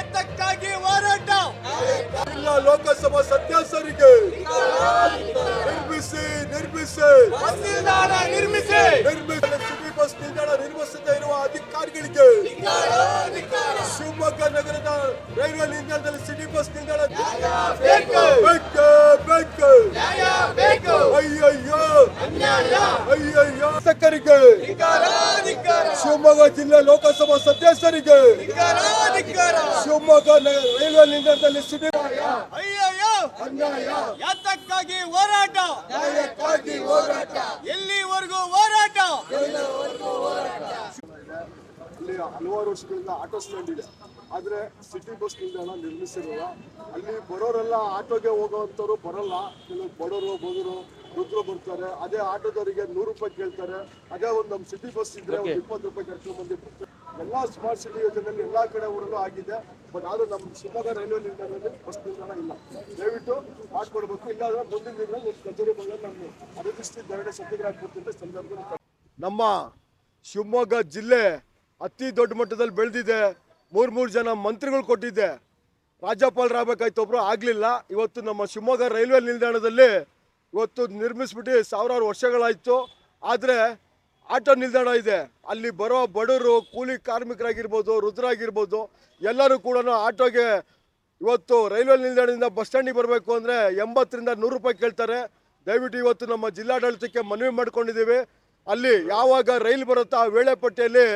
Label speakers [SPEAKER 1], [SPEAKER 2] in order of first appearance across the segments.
[SPEAKER 1] ಎತ್ತಕ್ಕಾಗಿ ಹೋರಾಟ!
[SPEAKER 2] ಇಲ್ಲ ಲೋಕಸಭಾ ಸದಸ್ಯರಿಗೆ ನಿರ್ಮಿಸಿ ನಿರ್ಮಿಸಿ!
[SPEAKER 1] ನಿರ್ಮಿಸಿ
[SPEAKER 2] ನಿರ್ಮಿಸಿ! ಸಿಟಿ ಬಸ್ ನಿಲ್ದಾಣ ನಿರ್ಮಿಸದೇ ಇರುವ ಅಧಿಕಾರಿಗಳಿಗೆ ಶಿವಮೊಗ್ಗ ನಗರದ ರೈಲ್ವೆ ನಿಲ್ದಾಣದಲ್ಲಿ ಸಿಟಿ ಬಸ್ ನಿಲ್ದಾಣ
[SPEAKER 1] ಬೇಕು
[SPEAKER 2] ಬೇಕು! ಶಿವಮೊಗ್ಗ ಜಿಲ್ಲೆ ಲೋಕಸಭಾ ಸದಸ್ಯರಿಗೆ ಶಿವಮೊಗ್ಗ ನಗರ ರೈಲ್ವೆ ನಿಲ್ದಾಣದಲ್ಲಿ ಸಿಟಿ
[SPEAKER 1] ಅಯ್ಯಯ್ಯೋ
[SPEAKER 2] ಅನ್ಯಾಯ
[SPEAKER 1] ಯಾತಕ್ಕಾಗಿ ಹೋರಾಟ
[SPEAKER 2] ನ್ಯಾಯಕ್ಕಾಗಿ ಹೋರಾಟ
[SPEAKER 1] ಎಲ್ಲಿವರೆಗೂ ಹೋರಾಟ
[SPEAKER 2] ಅಲ್ಲಿ ಹಲವಾರು ವರ್ಷಗಳಿಂದ ಆಟೋ ಸ್ಟ್ಯಾಂಡ್ ಇದೆ. ಆದರೆ ಸಿಟಿ ಬಸ್ ನಿಲ್ದಾಣ ನಿರ್ಮಿಸಿರಲ್ಲ. ಅಲ್ಲಿ ಬರೋರೆಲ್ಲ ಆಟೋಗೆ ಹೋಗೋವಂಥವ್ರು ಬರಲ್ಲ. ಕೆಲವು ಬಡವರು ಬದುರು ವೃದ್ಧರು ಬರ್ತಾರೆ. ಅದೇ ಆಟೋದವರಿಗೆ ನೂರು ರೂಪಾಯಿ ಕೇಳ್ತಾರೆ. ಅದೇ ಒಂದು ನಮ್ಮ ಸಿಟಿ ಬಸ್ ಇದ್ರೆ ಒಂದು ಇಪ್ಪತ್ತು ರೂಪಾಯಿ ಕರ್ಕೊಂಡು ಬಂದು ಎಲ್ಲ ಸ್ಮಾರ್ಟ್ ಸಿಟಿ ಯೋಜನೆಯಲ್ಲಿ ಎಲ್ಲಾ ಕಡೆ ಊರಲ್ಲೂ ಆಗಿದೆ. ಬಟ್ ಆದರೂ ನಮ್ಮ ಶಿವಮೊಗ್ಗ ರೈಲ್ವೆ ನಿಲ್ದಾಣದಲ್ಲಿ ಬಸ್ ನಿಲ್ದಾಣ ಇಲ್ಲ. ದಯವಿಟ್ಟು ಮಾಡ್ಕೊಡ್ಬೇಕು. ಇಲ್ಲಾಂದ್ರೆ ಮುಂದಿನ ದಿನದಲ್ಲಿ ನಿಮ್ಮ ಕಚೇರಿ ಬಂದಾಗ ನಾನು ಅನುದಿಷ್ಟಿ ಧರಣಿ ಸತ್ಯಾಗ್ರಹ ಕೊಡ್ತಿದ್ದ ಸಂದರ್ಭದಲ್ಲಿ ನಮ್ಮ ಶಿವಮೊಗ್ಗ ಜಿಲ್ಲೆ ಅತಿ ದೊಡ್ಡ ಮಟ್ಟದಲ್ಲಿ ಬೆಳೆದಿದೆ. ಮೂರು ಮೂರು ಜನ ಮಂತ್ರಿಗಳು ಕೊಟ್ಟಿದ್ದೆ. ರಾಜ್ಯಪಾಲರಾಗಬೇಕಾಯ್ತು ಒಬ್ರು ಆಗಲಿಲ್ಲ. ಇವತ್ತು ನಮ್ಮ ಶಿವಮೊಗ್ಗ ರೈಲ್ವೆ ನಿಲ್ದಾಣದಲ್ಲಿ ಇವತ್ತು ನಿರ್ಮಿಸ್ಬಿಟ್ಟು ಸಾವಿರಾರು ವರ್ಷಗಳಾಯಿತು. ಆದರೆ ಆಟೋ ನಿಲ್ದಾಣ ಇದೆ. ಅಲ್ಲಿ ಬರೋ ಬಡವರು, ಕೂಲಿ ಕಾರ್ಮಿಕರಾಗಿರ್ಬೋದು, ವೃದ್ಧರಾಗಿರ್ಬೋದು, ಎಲ್ಲರೂ ಕೂಡ ಆಟೋಗೆ ಇವತ್ತು ರೈಲ್ವೆ ನಿಲ್ದಾಣದಿಂದ ಬಸ್ ಸ್ಟ್ಯಾಂಡಿಗೆ ಬರಬೇಕು ಅಂದರೆ ಎಂಬತ್ತರಿಂದ ನೂರು ರೂಪಾಯಿ ಕೇಳ್ತಾರೆ. ದಯವಿಟ್ಟು ಇವತ್ತು ನಮ್ಮ ಜಿಲ್ಲಾಡಳಿತಕ್ಕೆ ಮನವಿ ಮಾಡ್ಕೊಂಡಿದ್ದೀವಿ. ಅಲ್ಲಿ ಯಾವಾಗ ರೈಲು ಬರುತ್ತೋ ಆ ವೇಳೆ ಪಟ್ಟಿಯಲ್ಲಿ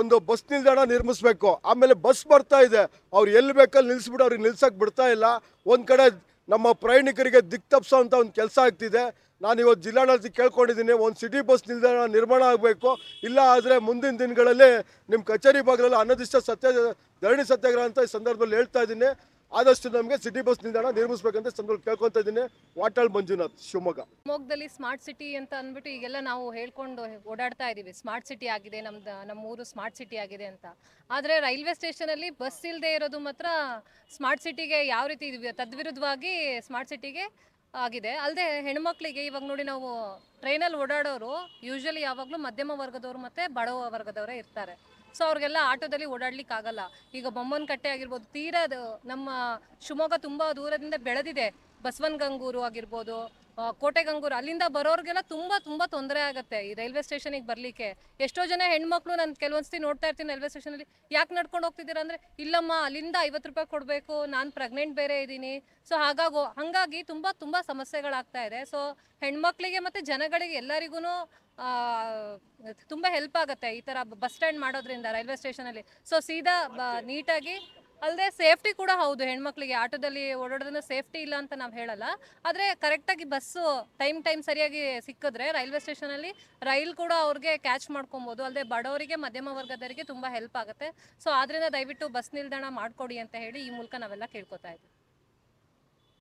[SPEAKER 2] ಒಂದು ಬಸ್ ನಿಲ್ದಾಣ ನಿರ್ಮಿಸ್ಬೇಕು. ಆಮೇಲೆ ಬಸ್ ಬರ್ತಾ ಇದೆ. ಅವ್ರು ಎಲ್ಲಿ ಬೇಕಲ್ಲಿ ನಿಲ್ಲಿಸ್ಬಿಟ್ಟು ಅವ್ರಿಗೆ ನಿಲ್ಸಕ್ಕೆ ಬಿಡ್ತಾ ಇಲ್ಲ. ಒಂದು ಕಡೆ ನಮ್ಮ ಪ್ರಯಾಣಿಕರಿಗೆ ದಿಕ್ ತಪ್ಪಿಸೋ ಅಂತ ಒಂದು ಕೆಲಸ ಆಗ್ತಿದೆ. ನಾನು ಇವತ್ತು ಜಿಲ್ಲಾಡಳಿತ ಕೇಳ್ಕೊಂಡಿದ್ದೀನಿ, ಒಂದು ಸಿಟಿ ಬಸ್ ನಿಲ್ದಾಣ ನಿರ್ಮಾಣ ಆಗಬೇಕು. ಇಲ್ಲ ಆದರೆ ಮುಂದಿನ ದಿನಗಳಲ್ಲಿ ನಿಮ್ಮ ಕಚೇರಿ ಭಾಗದಲ್ಲಿ ಅನದಿಷ್ಟ ಸತ್ಯ, ಧರಣಿ ಸತ್ಯಾಗ್ರಹ ಅಂತ ಈ ಸಂದರ್ಭದಲ್ಲಿ ಹೇಳ್ತಾ ಇದ್ದೀನಿ. ಆದಷ್ಟು ನಮಗೆ ಸಿಟಿ ಬಸ್ ನಿಲ್ದಾಣ ನಿರ್ಮಿಸಬೇಕಂತ ಸಂದರ್ಭ ಕೇಳ್ಕೊಂತ ಇದ್ದೀನಿ. ವಾಟಾಳ್ ಮಂಜುನಾಥ್, ಶಿವಮೊಗ್ಗ.
[SPEAKER 3] ಶಿವಮೊಗ್ಗದಲ್ಲಿ ಸ್ಮಾರ್ಟ್ ಸಿಟಿ ಅಂತ ಅಂದ್ಬಿಟ್ಟು ಈಗೆಲ್ಲ ನಾವು ಹೇಳ್ಕೊಂಡು ಓಡಾಡ್ತಾ ಇದ್ದೀವಿ ಸ್ಮಾರ್ಟ್ ಸಿಟಿ ಆಗಿದೆ, ನಮ್ದು ನಮ್ಮ ಊರು ಸ್ಮಾರ್ಟ್ ಸಿಟಿ ಆಗಿದೆ ಅಂತ. ಆದರೆ ರೈಲ್ವೆ ಸ್ಟೇಷನಲ್ಲಿ ಬಸ್ ಇಲ್ಲದೆ ಇರೋದು ಮಾತ್ರ ಸ್ಮಾರ್ಟ್ ಸಿಟಿಗೆ ಯಾವ ರೀತಿ ತದ್ವಿರುದ್ಧವಾಗಿ ಸ್ಮಾರ್ಟ್ ಸಿಟಿಗೆ ಆಗಿದೆ. ಅಲ್ಲದೆ ಹೆಣ್ಮಕ್ಳಿಗೆ ಇವಾಗ ನೋಡಿ ನಾವು ಟ್ರೈನಲ್ಲಿ ಓಡಾಡೋರು ಯೂಶ್ವಲಿ ಯಾವಾಗಲೂ ಮಧ್ಯಮ ವರ್ಗದವರು ಮತ್ತು ಬಡವ ವರ್ಗದವರೇ ಇರ್ತಾರೆ. ಸೊ ಅವ್ರಿಗೆಲ್ಲ ಆಟೋದಲ್ಲಿ ಓಡಾಡ್ಲಿಕ್ಕೆ ಆಗಲ್ಲ ಈಗ ಬೊಮ್ಮನಕಟ್ಟೆ ಆಗಿರ್ಬೋದು ತೀರಾ ನಮ್ಮ ಶಿವಮೊಗ್ಗ ತುಂಬ ದೂರದಿಂದ ಬೆಳೆದಿದೆ. ಬಸವನಗಂಗೂರು ಆಗಿರ್ಬೋದು ಆ, ಕೋಟೆಗಂಗೂರು, ಅಲ್ಲಿಂದ ಬರೋರಿಗೆಲ್ಲ ತುಂಬ ತುಂಬ ತೊಂದರೆ ಆಗುತ್ತೆ ಈ ರೈಲ್ವೆ ಸ್ಟೇಷನಿಗೆ ಬರಲಿಕ್ಕೆ. ಎಷ್ಟೋ ಜನ ಹೆಣ್ಮಕ್ಳು ನಾನು ಕೆಲವೊಂದ್ಸತಿ ನೋಡ್ತಾ ಇರ್ತೀನಿ ರೈಲ್ವೆ ಸ್ಟೇಷನಲ್ಲಿ, ಯಾಕೆ ನಡ್ಕೊಂಡು ಹೋಗ್ತಿದ್ದೀರಾ ಅಂದರೆ, ಇಲ್ಲಮ್ಮ, ಅಲ್ಲಿಂದ ಐವತ್ತು ರೂಪಾಯಿ ಕೊಡಬೇಕು, ನಾನು ಪ್ರೆಗ್ನೆಂಟ್ ಬೇರೆ ಇದ್ದೀನಿ. ಸೊ ಹಾಗಾಗಿ ಹಾಗಾಗಿ ತುಂಬ ತುಂಬ ಸಮಸ್ಯೆಗಳಾಗ್ತಾ ಇದೆ. ಸೊ ಹೆಣ್ಮಕ್ಳಿಗೆ ಮತ್ತು ಜನಗಳಿಗೆ ಎಲ್ಲರಿಗೂ ತುಂಬ ಹೆಲ್ಪ್ ಆಗುತ್ತೆ ಈ ಥರ ಬಸ್ ಸ್ಟ್ಯಾಂಡ್ ಮಾಡೋದ್ರಿಂದ ರೈಲ್ವೆ ಸ್ಟೇಷನಲ್ಲಿ. ಸೊ ಸೀದಾ ನೀಟಾಗಿ ಅಲ್ಲದೆ ಸೇಫ್ಟಿ ಕೂಡ ಹೌದು, ಹೆಣ್ಮಕ್ಳಿಗೆ ಆಟೋದಲ್ಲಿ ಓಡಾಡೋದ್ರಿಂದ ಸೇಫ್ಟಿ ಇಲ್ಲ ಅಂತ ನಾವು ಹೇಳಲ್ಲ. ಆದರೆ ಕರೆಕ್ಟಾಗಿ ಬಸ್ಸು ಟೈಮ್ ಟೈಮ್ ಸರಿಯಾಗಿ ಸಿಕ್ಕಿದ್ರೆ ರೈಲ್ವೆ ಸ್ಟೇಷನಲ್ಲಿ ರೈಲ್ ಕೂಡ ಅವ್ರಿಗೆ ಕ್ಯಾಚ್ ಮಾಡ್ಕೊಬೋದು. ಅಲ್ಲದೆ ಬಡವರಿಗೆ, ಮಧ್ಯಮ ವರ್ಗದವರಿಗೆ ತುಂಬ ಹೆಲ್ಪ್ ಆಗುತ್ತೆ. ಸೊ ಆದ್ದರಿಂದ ದಯವಿಟ್ಟು ಬಸ್ ನಿಲ್ದಾಣ ಮಾಡಿಕೊಡಿ ಅಂತ ಹೇಳಿ ಈ ಮೂಲಕ ನಾವೆಲ್ಲ ಕೇಳ್ಕೊತಾ ಇದ್ದೀವಿ